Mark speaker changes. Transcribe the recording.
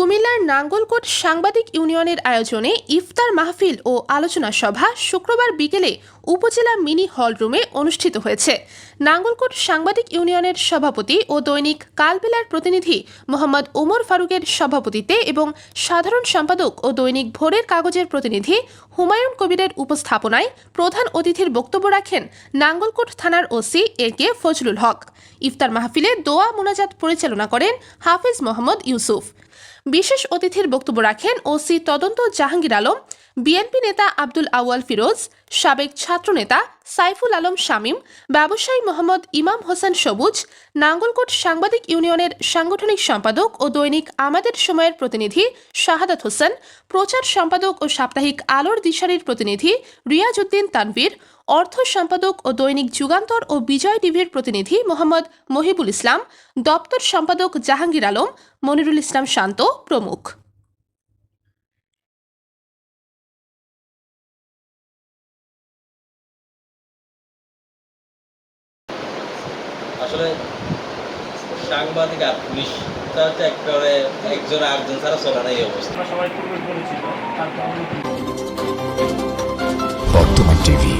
Speaker 1: কুমিল্লার নাঙ্গলকোট সাংবাদিক ইউনিয়নের আয়োজনে ইফতার মাহফিল ও আলোচনা সভা শুক্রবার বিকেলে উপজেলা মিনি হল রুমে অনুষ্ঠিত হয়েছে। নাঙ্গলকোট সাংবাদিক ইউনিয়নের সভাপতি ও দৈনিক কালবেলার প্রতিনিধি মোহাম্মদ ওমর ফারুকের সভাপতিত্বে এবং সাধারণ সম্পাদক ও দৈনিক ভোরের কাগজের প্রতিনিধি হুমায়ুন কবিরের উপস্থাপনায় প্রধান অতিথির বক্তব্য রাখেন নাঙ্গলকোট থানার ওসি এ কে ফজলুল হক। ইফতার মাহফিলে দোয়া মোনাজাত পরিচালনা করেন হাফিজ মোহাম্মদ ইউসুফ। বিশেষ অতিথির বক্তব্য রাখেন ওসি তদন্ত জাহাঙ্গীর আলম বিএনপি নেতা আব্দুল আউয়াল ফিরোজ সাবেক ছাত্রনেতা সাইফুল আলম শামীম, ব্যবসায়ী মোহাম্মদ ইমাম হোসেন সবুজ, নাঙ্গলকোট সাংবাদিক ইউনিয়নের সাংগঠনিক সম্পাদক ও দৈনিক আমাদের সময়ের প্রতিনিধি শাহাদাত হোসেন, প্রচার সম্পাদক ও সাপ্তাহিক আলোর দিশারির প্রতিনিধি রিয়াজউদ্দিন তানভীর, অর্থ সম্পাদক ও দৈনিক যুগান্তর ও বিজয় টিভির প্রতিনিধি মোহাম্মদ মহিবুল ইসলাম, দপ্তর সম্পাদক জাহাঙ্গীর আলম, মনিরুল ইসলাম শান্ত প্রমুখ।
Speaker 2: আসলে সাংবাদিক আর পুলিশ তাতে একেবারে একজন আরেকজন ছাড়া চলে না এই অবস্থা।
Speaker 3: সবাই পরিচিত বর্তমান টিভি।